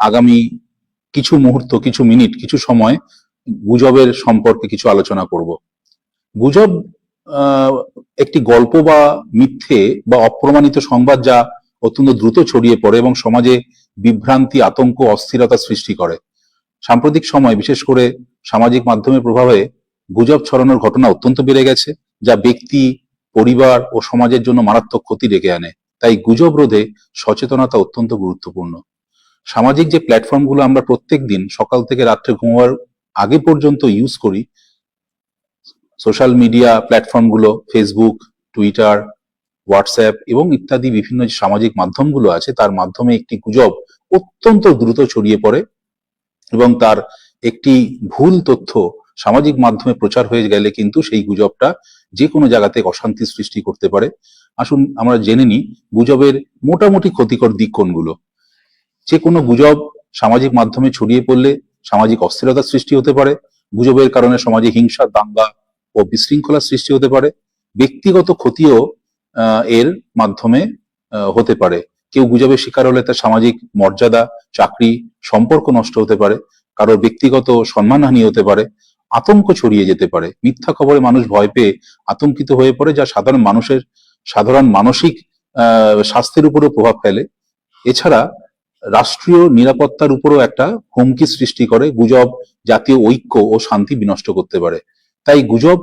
আগামী কিছু মুহূর্ত, কিছু মিনিট, কিছু সময় গুজবের সম্পর্কে কিছু আলোচনা করব। গুজব একটি গল্প বা মিথ্যে বা অপ্রমাণিত সংবাদ যা অত্যন্ত দ্রুত ছড়িয়ে পড়ে এবং সমাজে বিভ্রান্তি, আতঙ্ক, অস্থিরতা সৃষ্টি করে। সাম্প্রতিক সময়, বিশেষ করে সামাজিক মাধ্যমের প্রভাবে গুজব ছড়ানোর ঘটনা অত্যন্ত বেড়ে গেছে, যা ব্যক্তি, পরিবার ও সমাজের জন্য মারাত্মক ক্ষতি ডেকে আনে। তাই গুজব রোধে সচেতনতা অত্যন্ত গুরুত্বপূর্ণ। সামাজিক যে প্ল্যাটফর্মগুলো আমরা প্রত্যেক দিন সকাল থেকে রাত্রে ঘুমাবার আগে পর্যন্ত ইউজ করি সোশ্যাল মিডিয়া প্ল্যাটফর্মগুলো ফেসবুক টুইটার হোয়াটসঅ্যাপ এবং ইত্যাদি বিভিন্ন যে সামাজিক মাধ্যমগুলো আছে, তার মাধ্যমে একটি গুজব অত্যন্ত দ্রুত ছড়িয়ে পড়ে এবং তার একটি ভুল তথ্য সামাজিক মাধ্যমে প্রচার হয়ে গেলে কিন্তু সেই গুজবটা যে কোনো জায়গাতে অশান্তি সৃষ্টি করতে পারে। আসুন আমরা জেনে নিই গুজবের মোটামুটি ক্ষতিকর দিক কোনগুলো। যে কোনো গুজব সামাজিক মাধ্যমে ছড়িয়ে পড়লে সামাজিক অস্থিরতার সৃষ্টি হতে পারে। গুজবের কারণে সমাজে হিংসা, দাঙ্গা ও বিশৃঙ্খলার সৃষ্টি হতে পারে। ব্যক্তিগত ক্ষতিও এর মাধ্যমে হতে পারে। কেউ গুজবের শিকার হলে তার সামাজিক মর্যাদা, চাকরি, সম্পর্ক নষ্ট হতে পারে। কারোর ব্যক্তিগত সম্মানহানি হতে পারে। আতঙ্ক ছড়িয়ে যেতে পারে। মিথ্যা খবরে মানুষ ভয় পেয়ে আতঙ্কিত হয়ে পড়ে, যা সাধারণ মানুষের, সাধারণ মানসিক স্বাস্থ্যের উপরও প্রভাব ফেলে। এছাড়া রাষ্ট্রীয় নিরাপত্তার উপরও একটা হুমকি সৃষ্টি করে, গুজব, জাতীয় ঐক্য ও শান্তি বিনষ্ট করতে পারে। তাই গুজব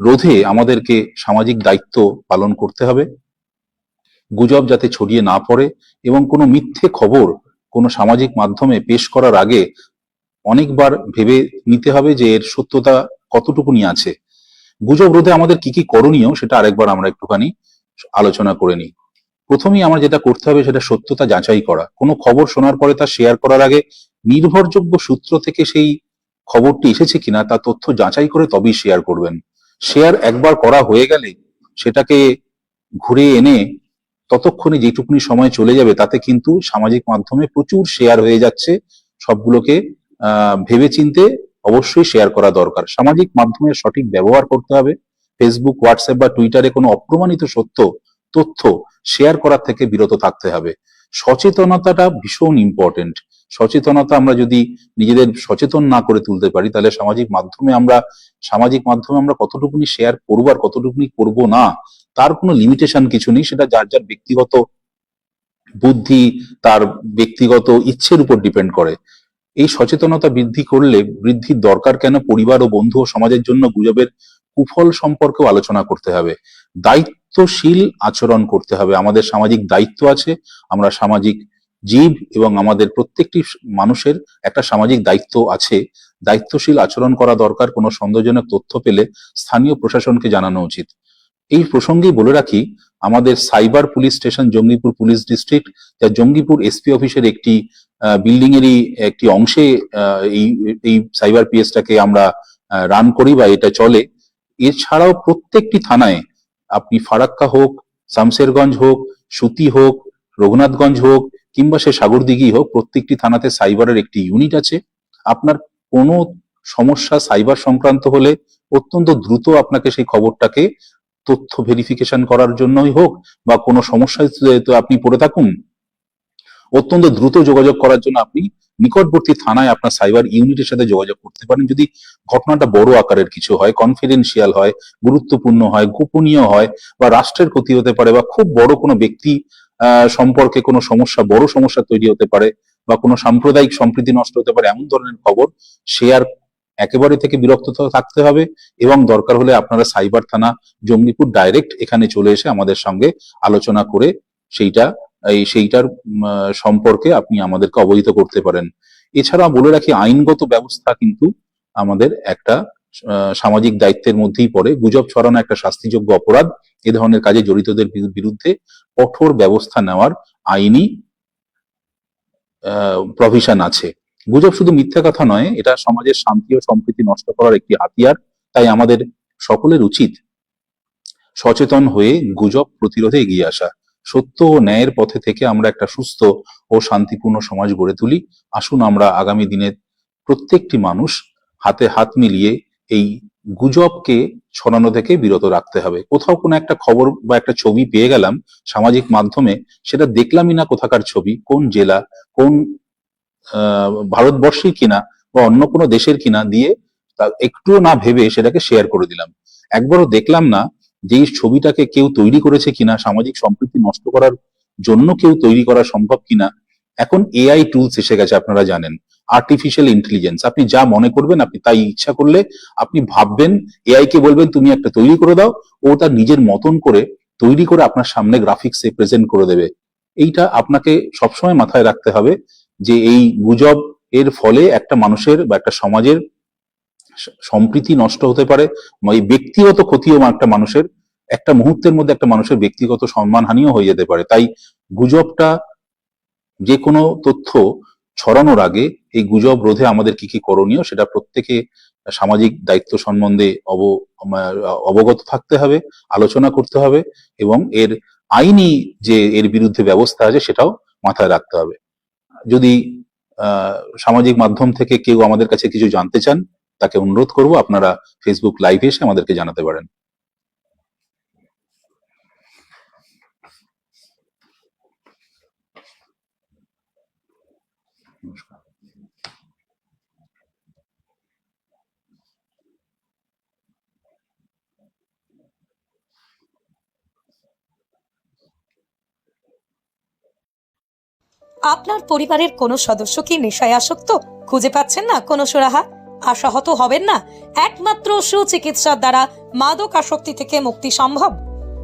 রোধে আমাদেরকে সামাজিক দায়িত্ব পালন করতে হবে। গুজব যাতে ছড়িয়ে না পড়ে এবং কোনো মিথ্যে খবর কোনো সামাজিক মাধ্যমে পেশ করার আগে অনেকবার ভেবে নিতে হবে যে এর সত্যতা কতটুকুনি আছে। গুজব রোধে আমাদের কি কি করণীয় সেটা আরেকবার আমরা একটুখানি আলোচনা করে নিই। প্রথমেই আমার যেটা করতে হবে সেটা সত্যতা যাচাই করা। কোনো খবর শোনার পরে তা শেয়ার করার আগে নির্ভরযোগ্য সূত্র থেকে সেই খবরটি এসেছে কিনা তা তথ্য যাচাই করে তবেই শেয়ার করবেন। শেয়ার একবার করা হয়ে গেলে সেটাকে ঘুরে এনে ততক্ষণে যেটুকুনি সময় চলে যাবে তাতে কিন্তু সামাজিক মাধ্যমে প্রচুর শেয়ার হয়ে যাচ্ছে। সবগুলোকে ভেবে চিনতে অবশ্যই শেয়ার করা দরকার। সামাজিক মাধ্যমের সঠিক ব্যবহার করতে হবে। ফেসবুক হোয়াটসঅ্যাপ বা টুইটারে কোনো অপ্রমাণিত সত্য তথ্য শেয়ার করার থেকে বিরত থাকতে হবে। সচেতনতাটা ভীষণ ইম্পর্টেন্ট সচেতনতা আমরা যদি নিজেদের সচেতন না করে তুলতে পারি, তাহলে সামাজিক মাধ্যমে আমরা, সামাজিক মাধ্যমে আমরা কতটুকুনি শেয়ার করব আর কতটুকুনি করব না, তার কোনো লিমিটেশন কিছু নেই। সেটা যার যার ব্যক্তিগত বুদ্ধি, তার ব্যক্তিগত ইচ্ছের উপর ডিপেন্ড করে। এই সচেতনতা বৃদ্ধি করলে, বৃদ্ধির দরকার কেন? পরিবার ও বন্ধু ও সমাজের জন্য গুজবের কুফল সম্পর্কেও আলোচনা করতে হবে। দায়িত্বশীল আচরণ করতে হবে। আমাদের সামাজিক দায়িত্ব আছে। আমরা সামাজিক জীব এবং আমাদের প্রত্যেকটি মানুষের একটা সামাজিক দায়িত্ব আছে। দায়িত্বশীল আচরণ করা দরকার। কোনো সন্দেহজনক তথ্য পেলে স্থানীয় প্রশাসনকে জানানো উচিত। এই প্রসঙ্গেই বলে রাখি, আমাদের cyber police station, Jangipur police district, যা জঙ্গিপুর এসপি অফিসের একটি বিল্ডিং এরই একটি অংশে এই এই সাইবার পিএসটাকে আমরা রান করি বা এটা চলে। এছাড়াও প্রত্যেকটি থানায় আপনি ফারাক্কা হোক, শামশেরগঞ্জ হোক, সুতি হোক, রঘুনাথগঞ্জ হোক, কিংবা সে সাগরদিঘি হোক, প্রত্যেকটি থানাতে সাইবারের একটি ইউনিট আছে। আপনার কোনো সমস্যা সাইবার সংক্রান্ত হলে অত্যন্ত দ্রুত আপনাকে সেই খবরটাকে তথ্য ভেরিফিকেশন করার জন্যই হোক বা কোনো সমস্যায় আপনি পড়ে থাকুন অত্যন্ত দ্রুত যোগাযোগ করার জন্য আপনি নিকটবর্তী থানায় আপনার সাইবার ইউনিটের সাথে যোগাযোগ করতে পারেন। যদি ঘটনাটা বড় আকারের কিছু হয় কনফিডেন্সিয়াল হয়, গুরুত্বপূর্ণ হয়, গোপনীয় হয় বা রাষ্ট্রের ক্ষতি হতে পারে বা খুব বড় কোনো ব্যক্তি সম্পর্কে কোনো সমস্যা, বড় সমস্যা তৈরি হতে পারে বা কোনো সাম্প্রদায়িক সম্প্রীতি নষ্ট হতে পারে, এমন ধরনের খবর শেয়ার একেবারে থেকে বিরক্ত থাকতে হবে এবং দরকার হলে আপনারা সাইবার থানা, জঙ্গিপুর ডাইরেক্ট এখানে চলে এসে আমাদের সঙ্গে আলোচনা করে সেইটা এই সেইটার সম্পর্কে আপনি আমাদেরকে অবহিত করতে পারেন। এছাড়া বলে রাখি, আইনগত ব্যবস্থা কিন্তু আমাদের একটা সামাজিক দায়িত্বের মধ্যেই পড়ে। গুজব ছড়ানো একটা শাস্তিযোগ্য অপরাধ। এ ধরনের কাজে জড়িতদের বিরুদ্ধে কঠোর ব্যবস্থা নেওয়ার আইনি প্রভিশন আছে। গুজব শুধু মিথ্যা কথা নয়, এটা সমাজের শান্তি ও সম্প্রীতি নষ্ট করার একটি হাতিয়ার। তাই আমাদের সকলের উচিত সচেতন হয়ে গুজব প্রতিরোধে এগিয়ে আসা। সত্য ও ন্যায়ের পথে থেকে আমরা একটা সুস্থ ও শান্তিপূর্ণ সমাজ গড়ে তুলি। আসুন আমরা আগামী দিনে প্রত্যেকটি মানুষ হাতে হাত মিলিয়ে এই গুজবকে ছড়ানো থেকে বিরত রাখতে হবে। কোথাও কোনো একটা খবর বা একটা ছবি পেয়ে গেলাম সামাজিক মাধ্যমে, সেটা দেখলামই না কোথাকার ছবি, কোন জেলা, কোন ভারতবর্ষের কিনা বা অন্য কোনো দেশের কিনা দিয়ে একটুও না ভেবে সেটাকে শেয়ার করে দিলাম। একবারও দেখলাম না যে এই ছবিটাকে কেউ তৈরি করেছে কিনা, সামাজিক সম্প্রীতি নষ্ট করার জন্য কেউ তৈরি করা সম্ভব কিনা, এখন এআই টুলস এসে গেছে, আপনারা জানেন। আর্টিফিশিয়াল ইন্টেলিজেন্স আপনি যা মনে করবেন, আপনি তাই ইচ্ছা করলে আপনি ভাববেন এআই কে বলবেন, তুমি একটা তৈরি করে দাও। ও তার নিজের মতন করে তৈরি করে আপনার সামনে গ্রাফিক্সে প্রেজেন্ট করে দেবে। এইটা আপনাকে সবসময় মাথায় রাখতে হবে যে এই গুজব এর ফলে একটা মানুষের বা একটা সমাজের সম্প্রীতি নষ্ট হতে পারে এই ব্যক্তিগত ক্ষতিও একটা মানুষের, একটা মুহূর্তের মধ্যে একটা মানুষের ব্যক্তিগত সম্মানহানিও হয়ে যেতে পারে। তাই গুজবটা যে কোনো তথ্য ছড়ানোর আগে এই গুজব রোধে আমাদের কি কি করণীয় সেটা প্রত্যেকে সামাজিক দায়িত্ব সম্বন্ধে অব অবগত থাকতে হবে, আলোচনা করতে হবে এবং এর আইনি যে এর বিরুদ্ধে ব্যবস্থা আছে সেটাও মাথায় রাখতে হবে। যদি সামাজিক মাধ্যম থেকে কেউ আমাদের কাছে কিছু জানতে চান তাকে অনুরোধ করব আপনারা ফেসবুক লাইভে এসে আমাদেরকে জানাতে পারেন। আপনার পরিবারের কোনো সদস্য কি নেশায় আসক্ত? খুঁজে পাচ্ছেন না কোনো সুরাহা? আশাহত হবেন না। একমাত্র সুচিকিৎসার দ্বারা মাদক আসক্তি থেকে মুক্তি সম্ভব।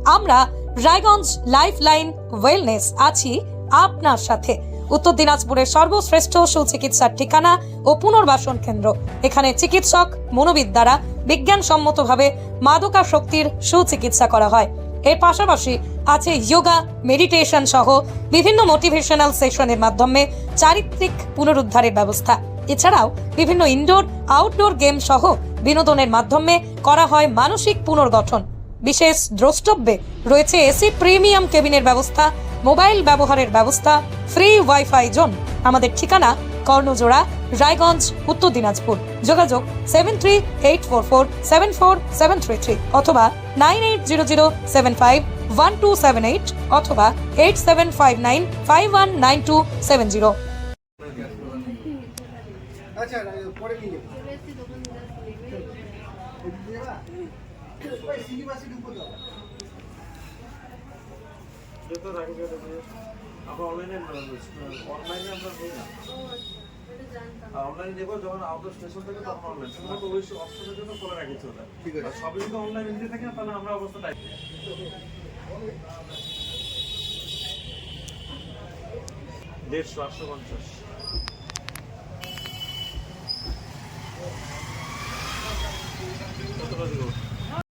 আমরা রায়গঞ্জ লাইফ লাইন ওয়েলনেস আছি আপনার সাথে। উত্তর দিনাজপুরের সর্বশ্রেষ্ঠ সুচিকিৎসার ঠিকানা ও পুনর্বাসন কেন্দ্র। এখানে চিকিৎসক মনোবিদ দ্বারা বিজ্ঞানসম্মতভাবে মাদকাসক্তির সুচিকিৎসা করা হয়। এর পাশাপাশি আছে যোগা মেডিটেশন সহ বিভিন্ন মোটিভেশনাল সেশনের মাধ্যমে চারিত্রিক পুনরুদ্ধারের ব্যবস্থা। এছাড়াও বিভিন্ন ইনডোর আউটডোর গেম সহ বিনোদনের মাধ্যমে করা হয় মানসিক পুনর্গঠন। বিশেষ দ্রষ্টব্যে রয়েছে এসি প্রিমিয়াম কেবিনের ব্যবস্থা মোবাইল ব্যবহারের ব্যবস্থা ফ্রি ওয়াইফাই জোন আমাদের ঠিকানা কর্ণজোড়া, রায়গঞ্জ, উত্তর দিনাজপুর। যোগাযোগ seven three eight four four seven four seven three three অথবা nine eight zero zero seven five one two seven eight অথবা eight seven five nine five one nine two seven zero আচ্ছা পরে নিয়ে আমরা অনলাইনে অনলাইনে আমরা না। অনলাইনে যখন স্টেশন থেকে তখন অনলাইন শুধুমাত্র ওই অপশনের জন্য ওটা ঠিক আছে। সবই যদি অনলাইনে থাকি তাহলে আমরা দেড়শো আটশো পঞ্চাশ। দিব